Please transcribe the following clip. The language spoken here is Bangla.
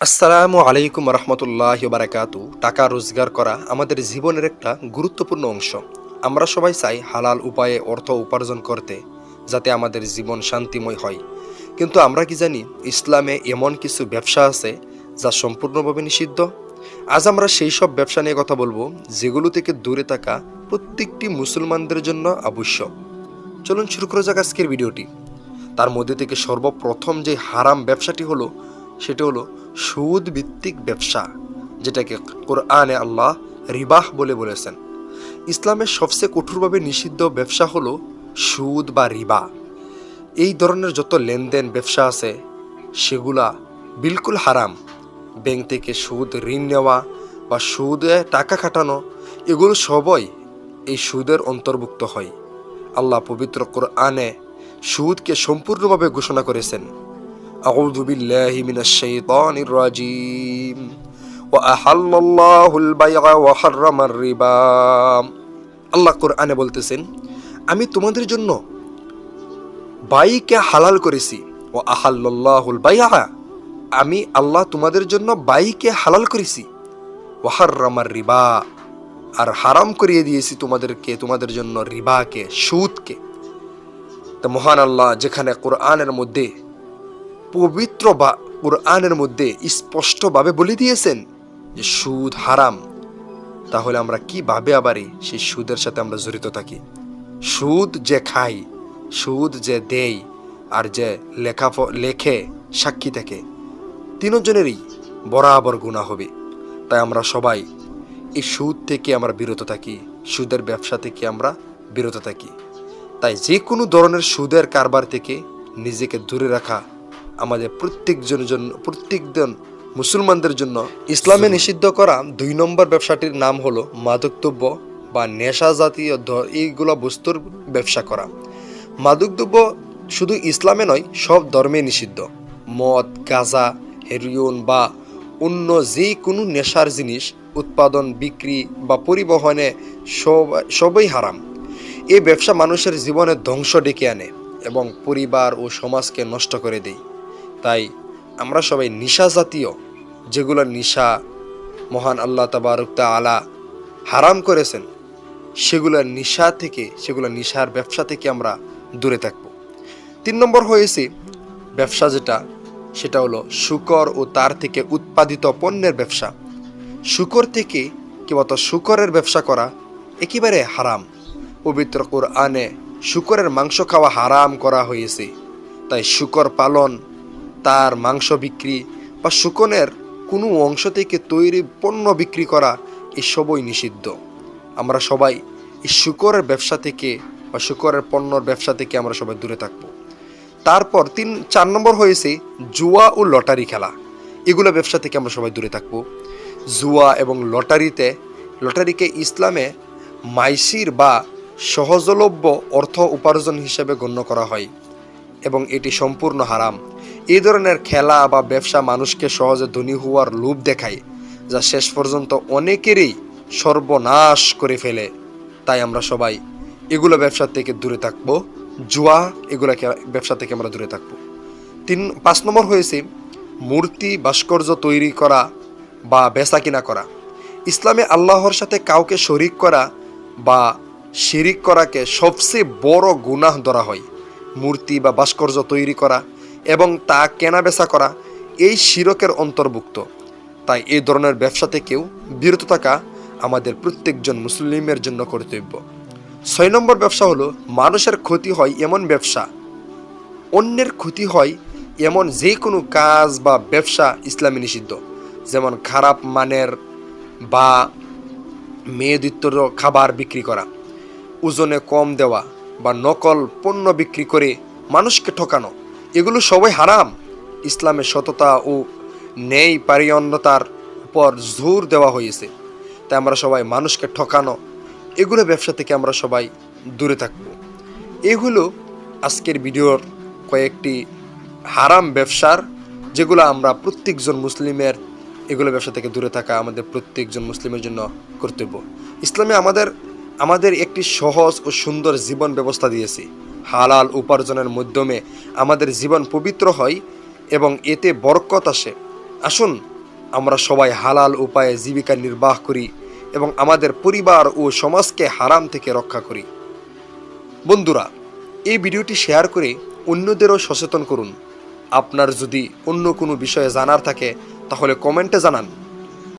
আসসালামু আলাইকুম রহমতুল্লাহ বারাকাতু টাকা রোজগার করা আমাদের জীবনের একটা গুরুত্বপূর্ণ অংশ। আমরা সবাই চাই হালাল উপায়ে অর্থ উপার্জন করতে, যাতে আমাদের জীবন শান্তিময় হয়। কিন্তু আমরা কি জানি, ইসলামে এমন কিছু ব্যবসা আছে যা সম্পূর্ণভাবে নিষিদ্ধ? আজ আমরা সেই সব ব্যবসা নিয়ে কথা বলব, যেগুলো থেকে দূরে থাকা প্রত্যেকটি মুসলমানদের জন্য আবশ্যক। চলুন শুরু করা যাক আজকের ভিডিওটি। তার মধ্যে থেকে সর্বপ্রথম যে হারাম ব্যবসাটি হলো, সেটা হলো সুদ ভিত্তিক ব্যবসা, যেটাকে কোরআনে আল্লাহ রিবাহ বলে বলেছেন। ইসলামের সবচেয়ে কঠোরভাবে নিষিদ্ধ ব্যবসা হলো সুদ বা রিবা। এই ধরনের যত লেনদেন ব্যবসা আছে, সেগুলা বিলকুল হারাম। ব্যাংক থেকে সুদ ঋণ নেওয়া বা সুদে টাকা খাটানো, এগুলো সবই এই সুদের অন্তর্ভুক্ত হয়। আল্লাহ পবিত্র কোরআনে সুদকে সম্পূর্ণভাবে ঘোষণা করেছেন। أعوذ بالله من الشيطان الرجيم وأحل الله البيع وحرم الربا আল্লাহ কোরআনে বলতেছেন আমি তোমাদের জন্য বাইকে হালাল করেছি ও আহাল্লাহুল বাইয়া আমি আল্লাহ তোমাদের জন্য বাইকে হালাল করেছি ওয়াহার্রামার রিবা আর হারাম করিয়ে দিয়েছি তোমাদেরকে তোমাদের জন্য রিবাকে সুদকে তো মহান আল্লাহ যেখানে কোরআনের মধ্যে পবিত্র বা কোরআনের মধ্যে স্পষ্টভাবে বলে দিয়েছেন যে সুদ হারাম। তাহলে আমরা কীভাবে আবারই সেই সুদের সাথে আমরা জড়িত থাকি? সুদ যে খাই, সুদ যে দেই, আর যে লেখা লেখে সাক্ষী থাকে, তিনজনেরই বরাবর গুণা হবে। তাই আমরা সবাই এই সুদ থেকে আমরা বিরত থাকি, সুদের ব্যবসা থেকে আমরা বিরত থাকি। তাই যে কোনো ধরনের সুদের কারবার থেকে নিজেকে দূরে রাখা আমাদের প্রত্যেকজনের জন্য প্রত্যেকজন মুসলমানদের জন্য ইসলামে নিষিদ্ধ করা দুই নম্বর ব্যবসাটির নাম হলো মাদকদ্রব্য বা নেশা জাতীয় এইগুলো বস্তুর ব্যবসা করা। মাদকদ্রব্য শুধু ইসলামে নয় সব ধর্মে নিষিদ্ধ। মদ গাঁজা হেরিয়ন বা অন্য যে কোনো নেশার জিনিস উৎপাদন বিক্রি বা পরিবহনে সব সবই হারাম। এই ব্যবসা মানুষের জীবনে ধ্বংস ডেকে আনে এবং পরিবার ও সমাজকে নষ্ট করে দেয়। তাই আমরা সবাই নিশা জাতীয় যেগুলো নিশা মহান আল্লাহ তাবারুক আলা হারাম করেছেন, সেগুলো নিশা থেকে, সেগুলো নিশার ব্যবসা থেকে আমরা দূরে থাকব। তিন নম্বর হয়েছে ব্যবসা যেটা, সেটা হলো শুকর ও তার থেকে উৎপাদিত পণ্যের ব্যবসা। শুকর থেকে কিংবা শুকরের ব্যবসা করা একেবারে হারাম। পবিত্র কোরআনে শুকরের মাংস খাওয়া হারাম করা হয়েছে, তাই শুকর পালন তার মাংস বিক্রি বা শুকনের কোনো অংশ থেকে তৈরি পণ্য বিক্রি করা এসবই নিষিদ্ধ। আমরা সবাই এই শুকরের ব্যবসা থেকে বা শুকরের পণ্যর ব্যবসা থেকে আমরা সবাই দূরে থাকব। তারপর তিন, চার নম্বর হয়েছে জুয়া ও লটারি খেলা। এগুলো ব্যবসা থেকে আমরা সবাই দূরে থাকব। জুয়া এবং লটারিতে, লটারিকে ইসলামে মাইসির বা সহজলভ্য অর্থ উপার্জন হিসেবে গণ্য করা হয় এবং এটি সম্পূর্ণ হারাম। এই ধরনের খেলা বা ব্যবসা মানুষকে সহজে ধনী হওয়ার লোভ দেখায়, যা শেষ পর্যন্ত অনেকেরই সর্বনাশ করে ফেলে। তাই আমরা সবাই এগুলো ব্যবসা থেকে দূরে থাকব, জুয়া এগুলো ব্যবসা থেকে আমরা দূরে থাকব। তিন, পাঁচ নম্বর হয়েছে মূর্তি, ভাস্কর্য তৈরি করা বা বেচা কিনা করা। ইসলামে আল্লাহর সাথে কাউকে শরিক করা বা শিরিক করাকে সবচেয়ে বড় গুনাহ ধরা হয়। মূর্তি বা ভাস্কর্য তৈরি করা এবং তা কেনা বেচা করা এই শিরকের অন্তর্ভুক্ত। তাই এই ধরনের ব্যবসা থেকেও বিরত থাকা আমাদের প্রত্যেকজন মুসলিমের জন্য কর্তব্য। ছয় নম্বর ব্যবসা হলো, মানুষের ক্ষতি হয় এমন ব্যবসা। অন্যের ক্ষতি হয় এমন যে কোনো কাজ বা ব্যবসা ইসলামে নিষিদ্ধ। যেমন খারাপ মানের বা মেয়েদিত্বর খাবার বিক্রি করা, ওজনে কম দেওয়া বা নকল পণ্য বিক্রি করে মানুষকে ঠকানো। এগুলো সবাই হারাম। ইসলামের সততা ও ন্যায় পারিয়ন্নতার উপর জোর দেওয়া হয়েছে। তাই আমরা সবাই মানুষকে ঠকানো, এগুলো ব্যবসা থেকে আমরা সবাই দূরে থাকব। এগুলো আজকের ভিডিওর কয়েকটি হারাম ব্যবসার, যেগুলো আমরা প্রত্যেকজন মুসলিমের, এগুলো ব্যবসা থেকে দূরে থাকা আমাদের প্রত্যেকজন মুসলিমের জন্য কর্তব্য। ইসলামে আমাদের আমাদের একটি সহজ ও সুন্দর জীবন ব্যবস্থা দিয়েছে। হালাল উপার্জনের মাধ্যমে আমাদের জীবন পবিত্র হয় এবং এতে বরকত আসে। আসুন, আমরা সবাই হালাল উপায়ে জীবিকা নির্বাহ করি এবং আমাদের পরিবার ও সমাজকে হারাম থেকে রক্ষা করি। বন্ধুরা, এই ভিডিওটি শেয়ার করে অন্যদেরও সচেতন করুন। আপনার যদি অন্য কোনো বিষয়ে জানার থাকে, তাহলে কমেন্টে জানান।